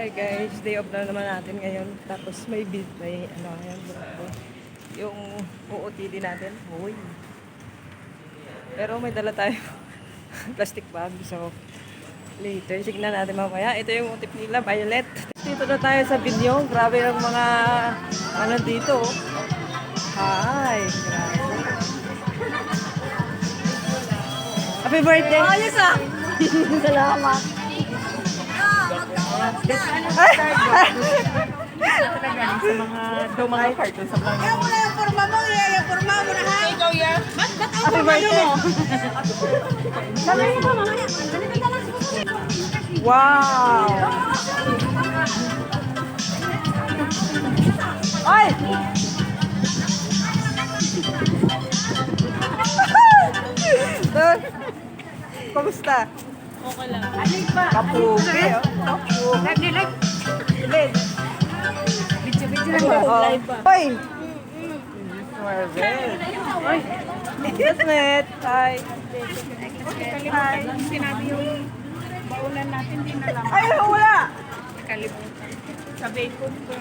Hi guys, day off na naman natin ngayon. Tapos may bid, may ano ngayon. Yung OOTD natin. Uy. Pero may dala tayo plastic bag. So, later, signan natin mamaya. Ito yung tip nila, violet. Dito na tayo sa video. Grabe ang mga ano dito. Hi. Grabe. Happy birthday! Ayos ah! Salamat! Sa mga mga cartoon sa mo? Wow! Ay! Kamusta? Kapugi. oh. Kapugi. Nag-like. Liz. Video-video Oh. Live ba? Hoy! Jasmet. Hi. Hi. Sinabi yung baunan natin, di na lang. Ay, wala! Kalimutan. Sabi ko ko.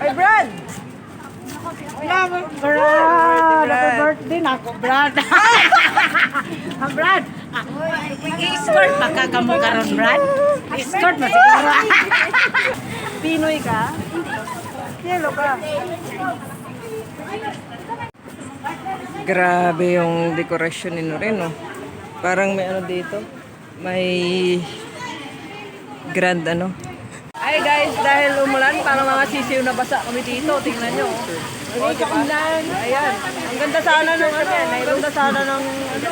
Ay, Brad! Mo. Brad! Happy birthday na ako, Brad. Ah, Brad. I-escort pa ka ka mo karon, Brad. I-escort mo siguro. Pinoy ka? Yellow ka. Grabe yung dekorasyon ni Noreno. Parang may ano dito. May grand ano. Ay guys, dahil umulan, parang mga sisiw na basa kami dito. Tingnan nyo. Oh, diba? Ayan. Ang ganda sana ng ano. Ang ganda sana ng ano.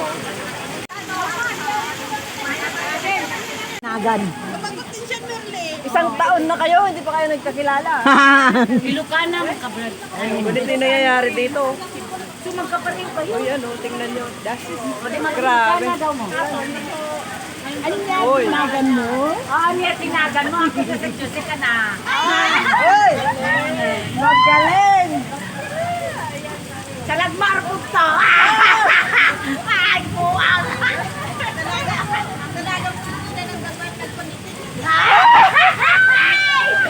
Nagan. Isang taon na kayo, hindi pa kayo nagkakilala. Ilocana mo ka, Brad. Ay, ganito yung nangyayari dito. Sumagkaparin pa yun. Uy, ano, tingnan nyo. That's Grabe. Grabe. daw mo. Ano yan? Uy. Tinagan mo? Oo, oh, niya tinagan mo. Ang kisa ka na. Uy! Magaling! Salagmar po to. Ay, buwang.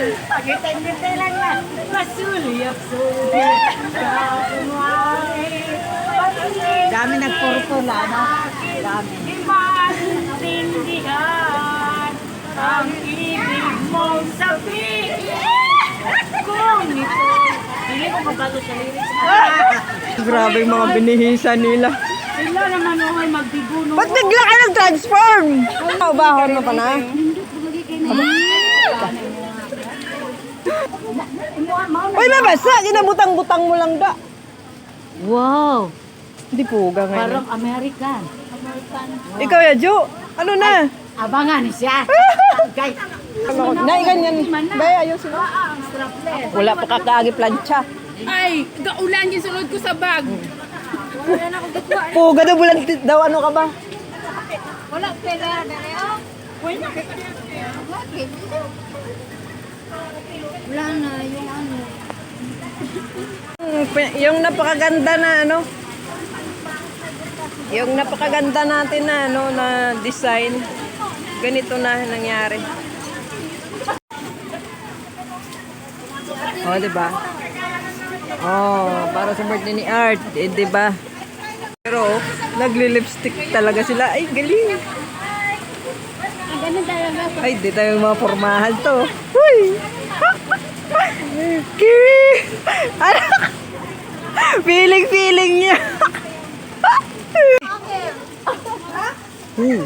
Pagitan-gitan lang yan. Masuliyap sulit. Dami nagpurpula, no? Dami. Di maintindihan ang ibig mong sabihin. Kung ito, hindi ko mabago sa lyrics. Grabe yung mga binihisa nila. Sila naman ay magbiguno. Ba't bigla ka nag-transform? Ubahon mo pa na? Uy, mabasa! Ginabutang-butang mo lang da. Wow! Hindi puga ngayon. Parang American. Ikaw ya, Jo. Ano na? Abangan siya. Guys, Na, ganyan. Bay, ayusin mo. Wala pa kakaagi plancha. Ay, gaulan yung sunod ko sa bag. Puga daw, bulan daw. Ano ka ba? Wala pera. Wala. wala na yung ano. Mm, pe- Yung napakaganda na ano. Yung napakaganda natin na ano na design. Ganito na nangyari. Oh, 'di ba? Oh, para sa birthday ni Art, eh, 'di ba? Pero nagli-lipstick talaga sila. Ay, galing. Ay, di tayo mga formahan to. Huy! Kimi! Ano? Feeling-feeling niya. Hmm.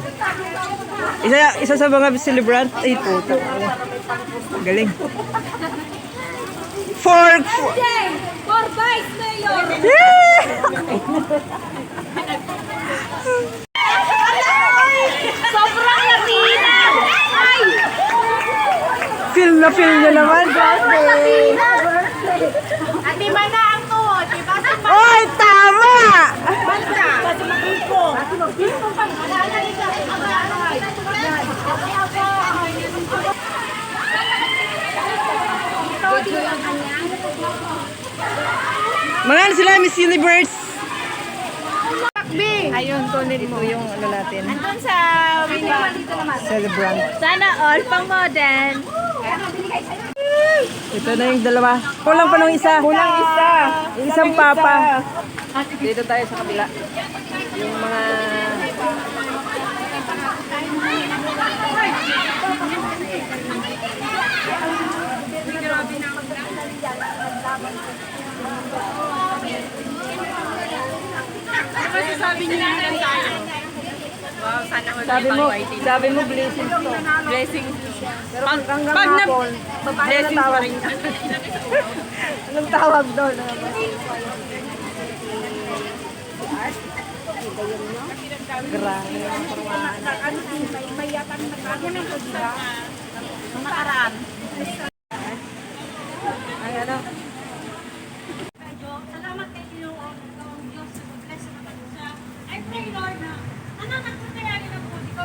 Isa, isa sa mga celebrant. Ay, puta. Galing. Fork! For Vice Mayor! Sobrang latina! Ay! Feel na feel niya naman. Ati Mga ano sila, Miss Universe. Takbi. Ayun, kunin mo yung ano natin. Andun sa window. Celebrant. Sana all pang modern. Ito na yung dalawa. Kulang pa ng isa. Kulang isa. Isang papa. Dito tayo sa kabila. Yung mga sabi niyo yun tayo. Wow, sana all sabi mo, sabi mo blessing to. Blessing. Pero pag, hanggang pag hapon, babae na tawag. Anong tawag doon? Grabe. Ano may yatang nakaano ng pagdira? Nung nakaraan. Ay, ano?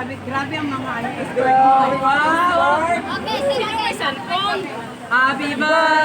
Grabe, grabe ang mga ano. Wow! Okay, sino may cellphone? Happy birthday!